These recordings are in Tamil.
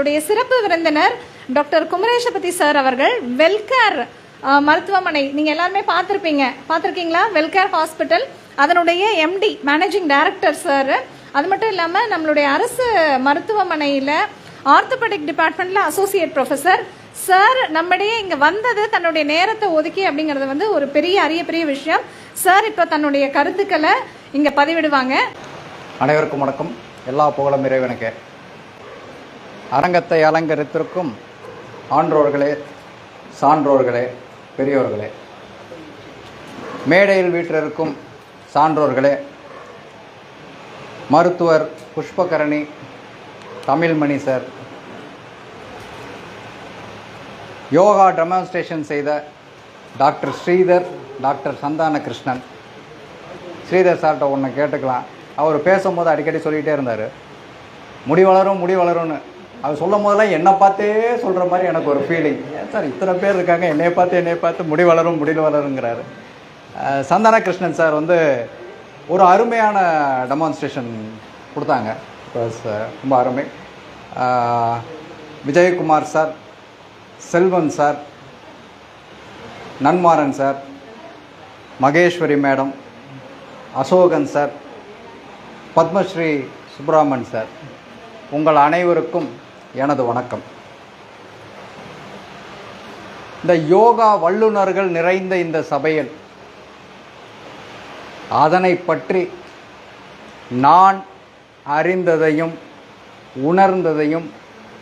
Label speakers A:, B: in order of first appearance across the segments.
A: நம்மளுடைய சிறப்பு விருந்தினர் டாக்டர் குமரேஷபதி சார் அவர்கள் வெல்கேர் மருத்துவமனை. நீங்கள் எல்லாருமே பார்த்துருப்பீங்க. பார்த்துருக்கீங்களா? வெல்கேர் ஹாஸ்பிட்டல் அதனுடைய எம்டி மேனேஜிங் டைரக்டர் சார் அது மட்டும் இல்லாமல் நம்மளுடைய அரசு மருத்துவமனையில் ஆர்த்தோபெடிக் டிபார்ட்மெண்ட்டில் அசோசியேட் ப்ரொஃபசர் சார் நம்மிடையே இங்கே வந்தது தன்னுடைய நேரத்தை ஒதுக்கி அப்படிங்கிறது வந்து ஒரு பெரிய அரிய பெரிய விஷயம். சார் இப்போ தன்னுடைய கருத்துக்களை இங்கே பதிவிடுவாங்க.
B: அனைவருக்கும் வணக்கம். எல்லா புகழும் இறைவனுக்கு. அரங்கத்தை அலங்கரித்திருக்கும் ஆன்றோர்களே சான்றோர்களே பெரியோர்களே. மேடையில் வீற்றிருக்கும் சான்றோர்களே மருத்துவர் Pushpakarani Tamilmani sir yoga demonstration செய்த டாக்டர் ஸ்ரீதர் டாக்டர் சந்தான கிருஷ்ணன் ஸ்ரீதர் சார்கிட்ட ஒன்று கேட்டுக்கலாம். அவர் பேசும்போது அடிக்கடி சொல்லிகிட்டே இருந்தார். முடி வளரும் முடி வளரும்னு. அவர் சொல்லும் போதெல்லாம் என்னை பார்த்தே சொல்கிற மாதிரி எனக்கு ஒரு ஃபீலிங் ஏன் சார் இத்தனை பேர் இருக்காங்க என்னைய பார்த்து என்னைய பார்த்து முடி வளரும் முடி வளருங்கிறாரு. சந்தான கிருஷ்ணன் சார் வந்து ஒரு அருமையான டெமான்ஸ்ட்ரேஷன் கொடுத்தாங்க. அஹ், ரொம்ப அருமை. Vijayakumar sir Selvan sir Nanmaran sir Maheswari madam Asokan sir Padmashri Subraman sir. உங்கள் அனைவருக்கும் எனது வணக்கம். இந்த யோகா வல்லுநர்கள் நிறைந்த இந்த சபையில் அதனை பற்றி நான் அறிந்ததையும் உணர்ந்ததையும்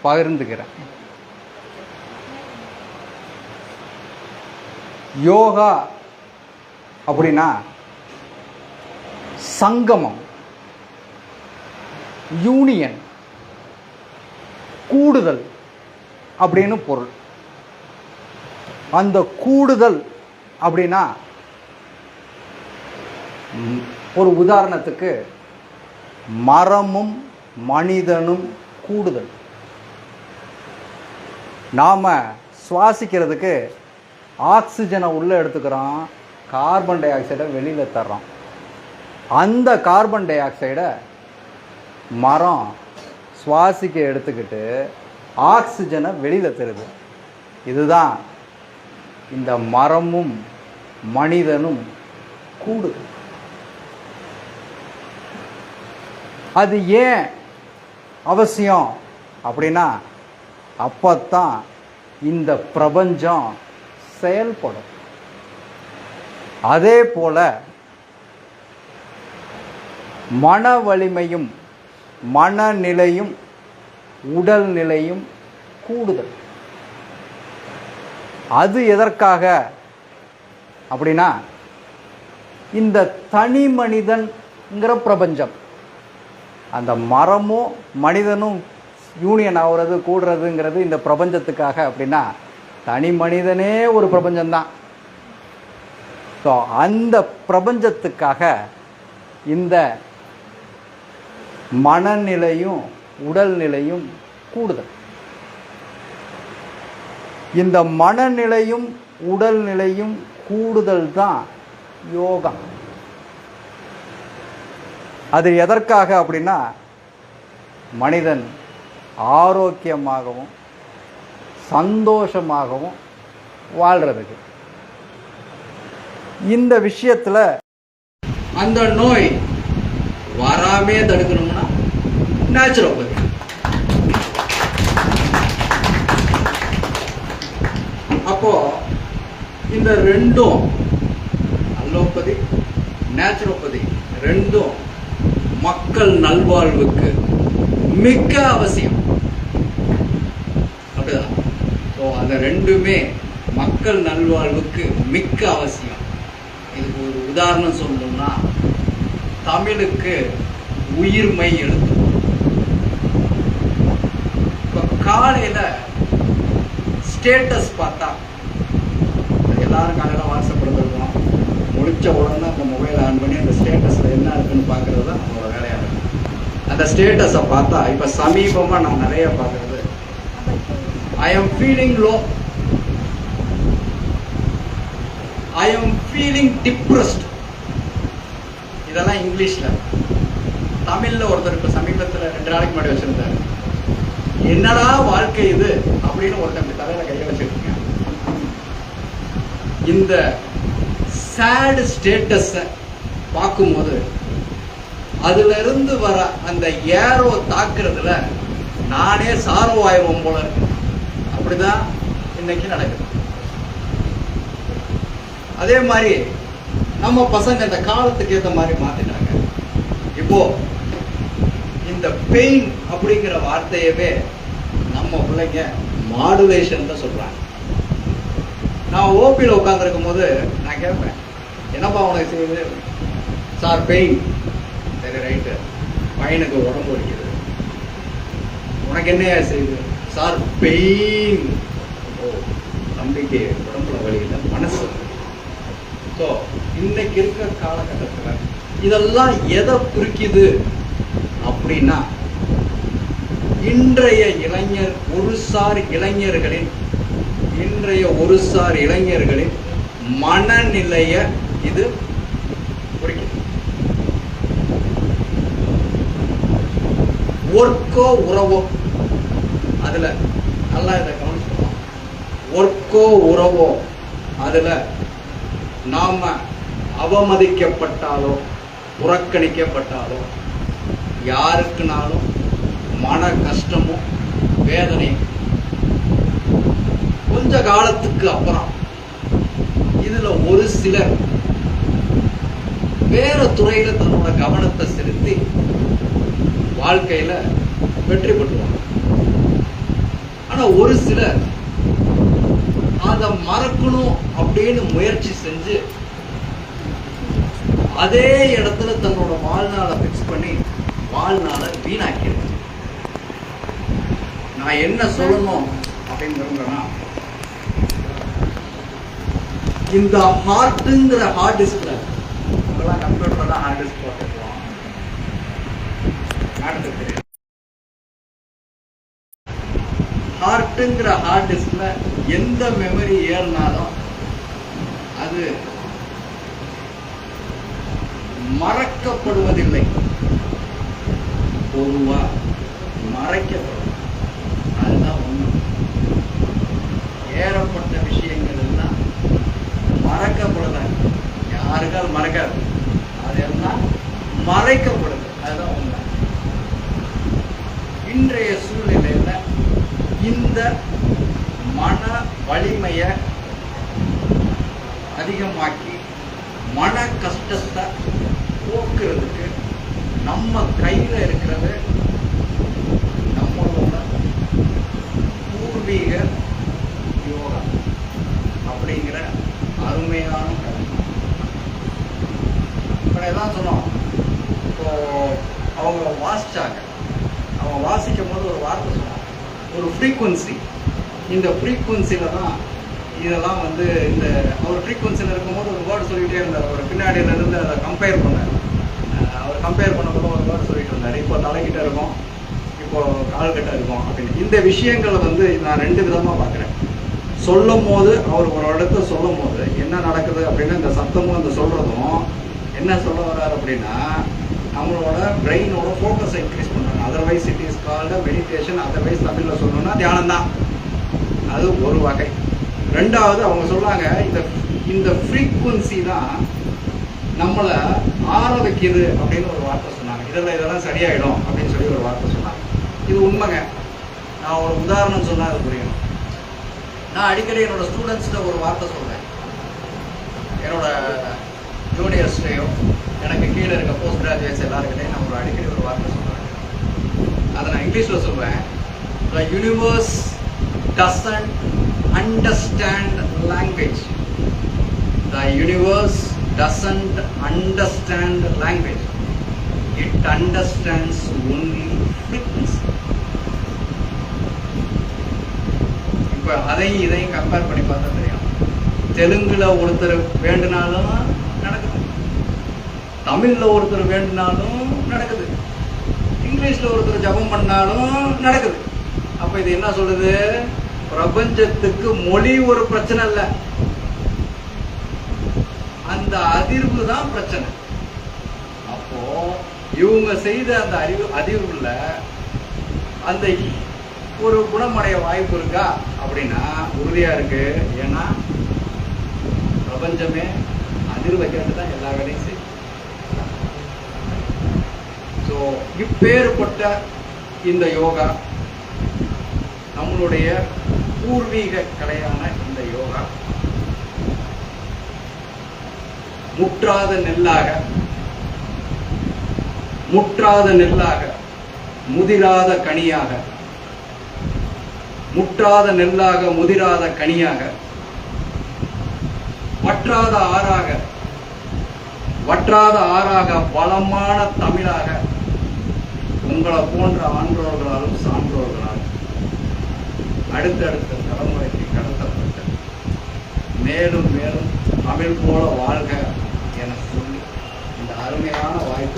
B: பகிர்ந்துகிறேன். யோகா அப்படின்னா சங்கமம் யூனியன் கூடுதல் அப்படின்னு பொருள். அந்த கூடுதல் அப்படின்னா ஒரு உதாரணத்துக்கு மரமும் மனிதனும் கூடுதல். நாம் சுவாசிக்கிறதுக்கு ஆக்சிஜனை உள்ளே எடுத்துக்கிறோம் கார்பன் டை ஆக்சைடை வெளியில் தர்றோம். அந்த கார்பன் டை ஆக்சைடை மரம் சுவாசிக்க எடுத்துக்கிட்டு ஆக்சிஜனை வெளியில் தருது. இதுதான் இந்த மரமும் மனிதனும் கூடுது அது ஏன் அவசியம் அப்படின்னா அப்பத்தான் இந்த பிரபஞ்சம் செயல்படும். அதே போல மன வலிமையும் மனநிலையும் உடல் நிலையும் கூடுதல். அது எதற்காக அப்படின்னா இந்த தனி மனிதன்ங்கிற பிரபஞ்சம். அந்த மரமும் மனிதனும் யூனியன் ஆகிறது கூடுறதுங்கிறது இந்த பிரபஞ்சத்துக்காக அப்படின்னா தனி மனிதனே ஒரு பிரபஞ்சம்தான். ஸோ அந்த பிரபஞ்சத்துக்காக இந்த மனநிலையும் உடல்நிலையும் கூடுதல். இந்த மனநிலையும் உடல்நிலையும் கூடுதல் தான் யோகா. அது எதற்காக அப்படின்னா மனிதன் ஆரோக்கியமாகவும் சந்தோஷமாகவும் வாழ்றதுக்கு. இந்த விஷயத்தில் அந்த நோய் வராமே தடுக்கணும்னா நேச்சுரோபதி அப்போ இந்த ரெண்டும் அலோபதி நேச்சுரோபதி ரெண்டும் மக்கள் நல்வாழ்வுக்கு மிக்க அவசியம். அப்படிதான். ஸோ அந்த ரெண்டுமே மக்கள் நல்வாழ்வுக்கு மிக்க அவசியம். இதுக்கு ஒரு உதாரணம் சொல்லணும்னா தமிழுக்கு உயிர்மை எழுத்து. இப்போ காலையில் ஸ்டேட்டஸ் பார்த்தா எல்லாரும் காலையில் வாட்ஸ்அப்பில் முடிச்ச உடனே அந்த மொபைல் ஆன் பண்ணி அந்த ஸ்டேட்டஸில் என்ன இருக்குன்னு பார்க்குறது தான் நம்மளோட வேலையாக இருக்கும். அந்த ஸ்டேட்டஸை பார்த்தா இப்போ சமீபமாக நான் நிறைய பார்க்குறது. I am feeling low I am feeling depressed இதெல்லாம் இங்கிலீஷில். தமிழில் ஒருத்தர் இப்போ சமீபத்தில் ரெண்டு நாளைக்கு முன்னாடி வச்சுருந்தார். என்னடா வாழ்க்கை இது? அப்படின்னு ஒருத்தன் தலையில் கையை வச்சுருக்கீங்க. இந்த சேடு ஸ்டேட்டஸை பார்க்கும்போது அதுல இருந்து வர அந்த ஏரோ தாக்குறதுல நானே சார்வ் போல இருக்கு அப்படிதான் இன்னைக்கு நடக்குது. அதே மாதிரி நம்ம பசங்க இந்த காலத்துக்கு ஏற்ற மாதிரி மாத்திட்டாங்க. இப்போ இந்த பெயின் அப்படிங்கிற வார்த்தையவே நம்ம பிள்ளைங்க மாடுலேஷன் தான் சொல்றாங்க. நான் ஓபியில் உட்காந்துருக்கும் போது நான் கேட்பேன் என்னப்பா உனக்கு செய்யுது? சார் பெயின் சரி ரைட்டு பையனுக்கு உடம்பு வலிக்குது. உனக்கு என்ன செய்யுது? சார் பெயின் ஓ நம்பிக்கை உடம்புல வலி இல்லை மனசு. ஸோ இன்னைக்கு இருக்கிற காலகட்டத்தில் இதெல்லாம் எதை குறிக்குது அப்படின்னா இன்றைய இளைஞர் ஒரு சார் இளைஞர்களின் இன்றைய ஒரு சார் இளைஞர்களின் மனநிலைய இது குறிக்குது. ஒர்க்கோ உறவோ அதுல நல்லா இதை கவனிச்சுக்கலாம் ஒர்க்கோ உறவோ அதுல நாம அவமதிக்கப்பட்டாலோ புறக்கணிக்கப்பட்டாலோ யாருக்குனாலும் மன கஷ்டமும் வேதனையும் கொஞ்ச காலத்துக்கு அப்புறம் இதுல ஒரு சிலர் வேற துறையில தன்னோட கவனத்தை செலுத்தி வாழ்க்கையில வெற்றி பெற்றுவாங்க. ஆனா ஒரு சிலர் அதை மறக்கணும் அப்படின்னு முயற்சி செஞ்சு அதே இடத்துல தன்னோட வாழ்நாளை ஃபிக்ஸ் பண்ணி வாழ்நாளை வீணாக்கிடுது நான் என்ன சொல்லணும் அப்படின்னு விரும்புறேன்னா இந்த ஹார்ட்டுங்கிற ஹார்ட் டிஸ்க்ல உங்களாம் கம்ப்யூட்டர்ல தான் ஹார்ட் டிஸ்க் போட்டுருக்கோம். தெரியும் ஹார்ட்டுங்கிற ஹார்ட் டிஸ்க்ல எந்த மெமரி ஏறினாலும் அது மறக்கப்படுவதில்லை. பொதுவா மறைக்கப்படும். அதுதான் ஒண்ணு ஏறப்பட்ட விஷயங்கள் எல்லாம் மறக்கப்படல யாருக்கால் மறக்காது. அதெல்லாம் மறைக்கப்படுது. அதுதான் உண்மை. இன்றைய சூழ்நிலையில இந்த மன வலிமையை அதிகமாக்கி மன கஷ்டத்தை போக்குறதுக்கு நம்ம கையில் இருக்கிறது நம்மளோட பூர்வீக யோகா அப்படிங்கிற அருமையான கல்வி இப்போ தான் சொன்னோம். இப்போ அவங்க வாசிச்சாங்க. அவங்க வாசிக்கும் போது ஒரு வார்த்தை சொன்னாங்க. ஒரு ஃப்ரீக்குவன்சி இந்த ஃப்ரீக்குவன்சியில் தான் இதெல்லாம் வந்து இந்த அவர் ஃப்ரீக்குவன்சியில் இருக்கும்போது ஒரு வேர்டு சொல்லிகிட்டே இருந்தார். அவர் பின்னாடியிலேருந்து அதை கம்பேர் பண்ணார். கம்பேர் பண்ணும்போது ஒரு வேர்டு சொல்லிட்டு இருந்தார் இப்போ தலைக்கிட்ட இருக்கும். இப்போ கால்கிட்ட இருக்கும் அப்படின்னு. இந்த விஷயங்களை வந்து நான் ரெண்டு விதமாக பார்க்குறேன். சொல்லும் போது அவர் ஒரு இடத்த சொல்லும் போது என்ன நடக்குது அப்படின்னா இந்த சத்தமும் இந்த சொல்கிறதும் என்ன சொல்ல வர்றாரு அப்படின்னா நம்மளோட பிரெயினோட ஃபோக்கஸை இன்க்ரீஸ் பண்ணுறாங்க otherwise it is called meditation otherwise தமிழில் சொல்லணும்னா தியானம் தான் அது ஒரு வகை. ரெண்டாவது அவங்க சொல்கிறாங்க இந்த இந்த ஃப்ரீக்குவன்சி தான் நம்மளை ஆற வைக்குது அப்படின்னு ஒரு வார்த்தை சொன்னாங்க. இதெல்லாம் இதெல்லாம் சரியாயிடும் அப்படின்னு சொல்லி ஒரு வார்த்தை சொன்னாங்க. இது உண்மைங்க. நான் ஒரு உதாரணம் சொன்னால் அது புரியணும் நான் அடிக்கடி என்னோட ஸ்டூடெண்ட்ஸ்கிட்ட ஒரு வார்த்தை சொல்கிறேன் என்னோட ஜூனியர்ஸ்டையோ எனக்கு கீழே இருக்க போஸ்ட் கிராஜுவேட்ஸ் எல்லாருக்கிட்டையும் நான் ஒரு அடிக்கடி ஒரு வார்த்தை சொல்கிறேன் அதை நான் இங்கிலீஷில் சொல்வேன் the universe doesn't understand language the universe doesn't understand language it understands only frequency இப்போ அதையும் இதையும் கம்பேர் பண்ணி பார்த்தா தெரியும். தெலுங்குல ஒருத்தர் வேண்டுனாலும் நடக்குது. தமிழ்ல ஒருத்தர் வேண்டுனாலும் நடக்குது. இங்கிலீஷ்ல ஒருத்தர் ஜபம் பண்ணாலும் நடக்குது. அப்ப இது என்ன சொல்லுது பிரபஞ்சத்துக்கு மொழி ஒரு பிரச்சனை இல்லை. அந்த அதிர்வு தான் பிரச்சனை. அப்போ இவங்க செய்த அந்த அறிவு அதிர்வுல அந்த ஒரு குணமடைய வாய்ப்பு இருக்கா? அப்படின்னா உறுதியா இருக்கு. ஏன்னா பிரபஞ்சமே அதிர்வை கேட்டு தான் எல்லா வேலையும் செய்யும். ஸோ இப்பேற்பட்ட இந்த யோகா நம்மளுடைய பூர்வீக கலையான இந்த யோகா முற்றாத நெல்லாக முற்றாத நெல்லாக முதிராத கனியாக முற்றாத நெல்லாக முதிராத கனியாக வற்றாத ஆறாக வற்றாத ஆறாக பலமான தமிழாக உங்களை போன்ற ஆன்றோர்களாலும் சான்றோர்களாலும் அடுத்தடுத்த தலைமுறைக்கு கடத்தப்பட்ட மேலும் மேலும் தமிழ் போல வாழ்க என சொல்லி இந்த அருமையான வாய்ப்புக்கு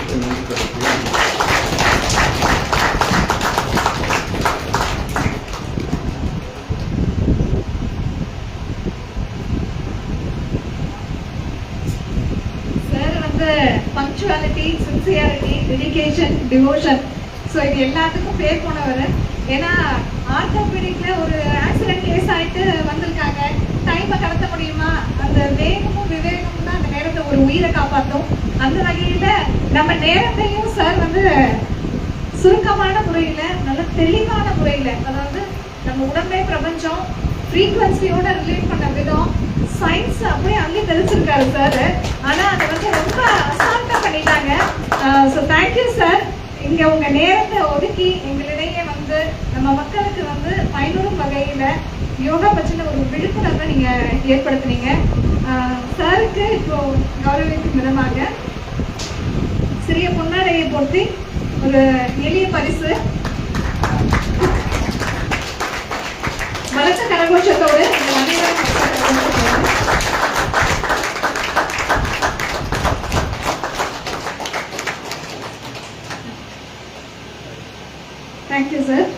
B: நன்றி தெரிவிக்கிறேன்
A: சார் வந்து punctuality sincerity dedication devotion so இது எல்லாத்துக்கும் பேர் போனவர். ஏன்னா ஆர்த்தோபீடிக்ல ஒரு ஆக்சிடென்ட் கேஸ் ஆயிட்டு வந்திருக்காங்க. டைமை கடத்த முடியுமா? அந்த வேகமும் விவேகமும் தான் அந்த நேரத்தை ஒரு உயிரை காப்பாற்றும் அந்த வகையில நம்ம நேரத்தையும் சார் வந்து சுருக்கமான முறையில நல்ல தெளிவான முறையில அதாவது நம்ம உடம்பே பிரபஞ்சம் ஃப்ரீக்வன்சியோட ரிலேட் பண்ண விதம் சயின்ஸ் அப்படியே அள்ளி தெளிச்சிருக்காரு சார் ஆனா அதை வந்து ரொம்ப அசால்ட்டா பண்ணிட்டாங்க. ஸோ தேங்க்யூ சார் இங்க உங்க நேரத்தை ஒதுக்கி எங்களுக்கு நம்ம மக்களுக்கு வந்து பயனுறும் வகையில யோகா பற்றின ஒரு விழிப்புணர்வை நீங்க ஏற்படுத்துனீங்க. சாருக்கு இப்போ கௌரவிக்கும் விதமாக சிறிய பொன்னாடையை பொருத்தி ஒரு எளிய பரிசு. பலத்த கரகோஷத்தோடு உங்கள் சார்